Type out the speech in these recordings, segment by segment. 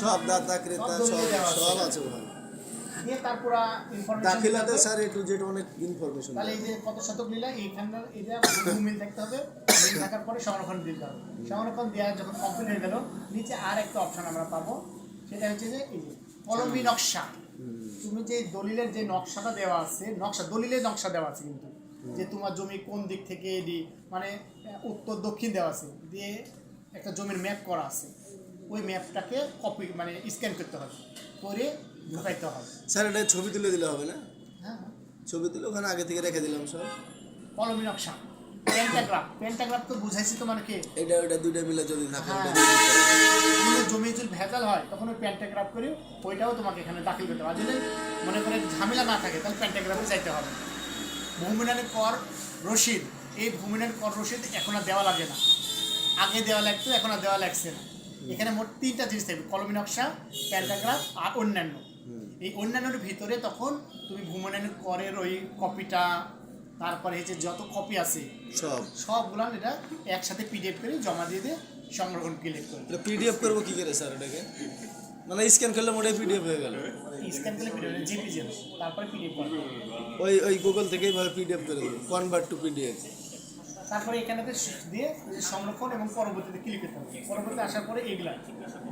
সব দাতা ক্রেতা সব সব দলিলে দেওয়া আছে। সব আছে। ওখানে। দিয়ে তারপর দাখিলাতে স্যার এ টু জেড অনেক ইনফরমেশন তাহলে এই যে কত শতক নিলে এইখানকার এটা মিল থাকতে হবে। মিল থাকার পরে সংরক্ষণ দিতে হবে। সংরক্ষণ দেওয়া যখন কমপ্লিট হয়ে গেল নিচে আর একটা অপশন আমরা পাবো। সেটা হচ্ছে যে এই যে কলমি নকশা। তুমি যে দলিলের যে নকশাটা দেওয়া আছে নকশা দলিলের নকশা দেওয়া আছে কিন্তু। যে তোমার জমি কোন দিক থেকে এদি মানে উত্তর দক্ষিণ দেওয়া আছে। দিয়ে একটা জমির ম্যাপ করা আছে। ওই ম্যাপটাকে কপি মানে স্ক্যান করতে হবে। করে ঢুকাইতে হবে। স্যার এটা ছবি তুলে দিলে হবে না? হ্যাঁ হ্যাঁ। ছবি তুলে ওখানে আগে থেকে রেখে দিলাম সব কলমি নকশা। পেন্টাগ্রাফ পেন্টাগ্রাফ তো বুঝাইছি তোমাকে এটা ওটা দুইটা মিলে যদি থাকে হ্যাঁ। ওটা দিয়ে দিতে হবে। কোনো জমি যদি ভেজাল হয় তখন ওই প্যান্টাগ্রাফ করি ওইটাও তোমাকে এখানে দাখিল করতে হবে। আর যদি মনে করে ঝামেলা না থাকে তাহলে প্যান্টাগ্রাফে চাইতে হবে। ভূমিনানের কর রসিদ এই ভূমিনান কর রসিদ এখন আর দেওয়া লাগে না। আগে দেওয়া লাগতো এখন আর দেওয়া লাগছে না। এখানে মোট তিনটা জিনিস থাকবে কলমি নকশা প্যান্টাগ্রাফ আর অন্যান্য। এই অন্যান্যর ভিতরে তখন তুমি ভূমিনানের করের ওই কপিটা তারপরে হচ্ছে যত কপি আছে সব। সবগুলো এটা একসাথে পিডিএফ করে জমা দিয়ে দিয়ে সংরক্ষণ ক্লিক করে পিডিএফ করব কি করে স্যার এটাকে? মানে স্ক্যান করলে মোটাই পিডিএফ হয়ে গেল। স্ক্যান করলে পিডিএফ জিপিজি তারপরে পিডিএফ করে ওই ওই গুগল থেকে এইভাবে পিডিএফ করে দেবো কনভার্ট টু পিডিএফ তারপরে এখানেতে দিয়ে সংরক্ষণ এবং পরবর্তীতে ক্লিক করতে হবে। পরবর্তীতে আসার পরে এগুলা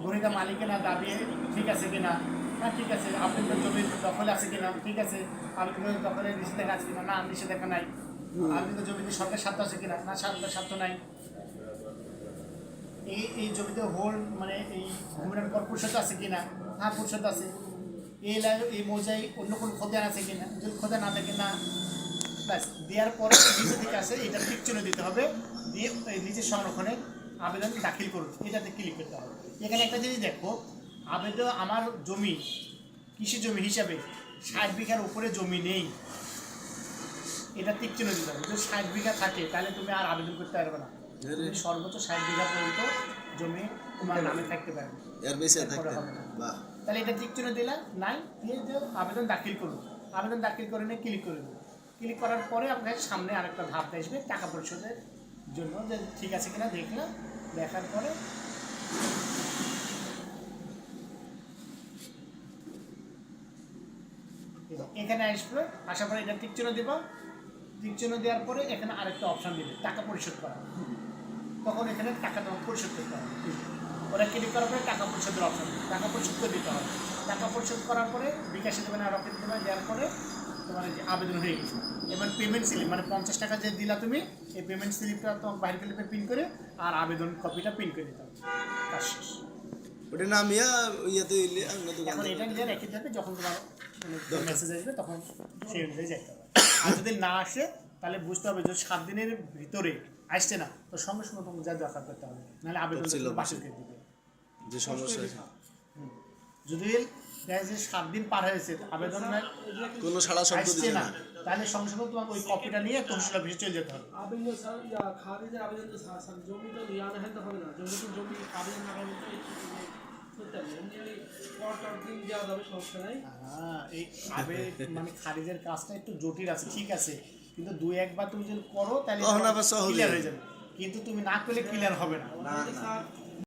গণিতা মালিকের না দাবি ঠিক আছে কিনা? হ্যাঁ ঠিক আছে আপনাদের জমির দখলে আছে কিনা? ঠিক আছে আমি আপনাদের দখলে নিষেধাজ্ঞা আছে কিনা? না নিষেধাজ্ঞা নাই। আপনাদের জমিতে সরকার স্বার্থ আছে কিনা? না সরকার স্বার্থ নাই। এই এই জমিতে হোল মানে এই ভূমির কর পরিষদ আছে কিনা? হ্যাঁ পরিষদ আছে। এই এলাকায় এই মৌজায় অন্য কোনো খোদান আছে কিনা? যদি খোদা না থাকে, না। ব্যাস, দেওয়ার পরে নিচে থেকে আসে, এটা ঠিক চিহ্ন দিতে হবে। দিয়ে নিচের সংরক্ষণে আবেদন দাখিল করুন। এটাতে ক্লিক করতে হবে। এখানে একটা জিনিস দেখো, আবেদন আমার জমি, কৃষি জমি হিসাবে ষাট বিঘার উপরে জমি নেই। এটা টিক চিহ্ন দিতে হবে। যদি ষাট বিঘা থাকে, তাহলে তুমি আর আবেদন করতে পারবে না। তুমি সর্বোচ্চ ষাট বিঘা পর্যন্ত জমি তোমার নামে থাকতে পারবে এর বেশি থাকতে বাহ। তাহলে এটা ঠিক চিহ্ন দিলে নাই দিয়ে যে আবেদন দাখিল করুন আবেদন দাখিল করে নিয়ে ক্লিক করে দেবো ক্লিক করার পরে আপনার সামনে আরেকটা ধাপ আসবে টাকা পরিশোধের জন্য যে ঠিক আছে কিনা দেখলাম। দেখার পরে এখানে আসবে আসার পরে এটা টিক চিহ্ন দিব। টিক চিহ্ন দেওয়ার পরে এখানে আরেকটা অপশন দিবে টাকা পরিশোধ করা। তখন এখানে টাকা তোমাকে পরিশোধ করতে হবে। ওরা ক্লিক করার পরে টাকা পরিশোধের অপশন টাকা পরিশোধ করে দিতে হবে। টাকা পরিশোধ করার পরে বিকাশে দেবে আর রকেট দেবে দেওয়ার পরে তোমার যে আবেদন হয়ে গেছে। এবার পেমেন্ট স্লিপ মানে পঞ্চাশ টাকা যে দিলা তুমি এই পেমেন্ট স্লিপটা তোমার বাইরে ক্লিপে পিন করে আর আবেদন কপিটা পিন করে দিতে হবে। কাজ শেষ। ওটা ইয়েতে এখন এটা রেখে দেবে যখন তোমার মেসেজ আসবে তখন সেই অনুযায়ী যাইতে হবে। আর যদি না আসে তাহলে বুঝতে হবে যে সাত দিনের ভিতরে আসছে না। তো সঙ্গে সঙ্গে তোমাকে যা দরকার করতে হবে। নাহলে আবেদন করতে অফিসে। দিবে। যে সমস্যা আছে। যদি যে সাত দিন পার হয়েছে আবেদন কোনো সাড়া শব্দ দিচ্ছে না। তাহলে সঙ্গে সঙ্গে তোমার ওই কপিটা নিয়ে তহসিল অফিসে চলে যেতে হবে। আবেদন স্যার ইয়া খারিজের আবেদন তো স্যার জমি তো ইয়া না হলে হবে না। জমি তো জমি আবেদন না করলে হ্যাঁ এই আবে মানে খারিজের কাজটা একটু জটিল আছে ঠিক আছে। কিন্তু দুই একবার তুমি যদি করো তাহলে ক্লিয়ার হয়ে যাবে। কিন্তু তুমি না করলে ক্লিয়ার হবে না।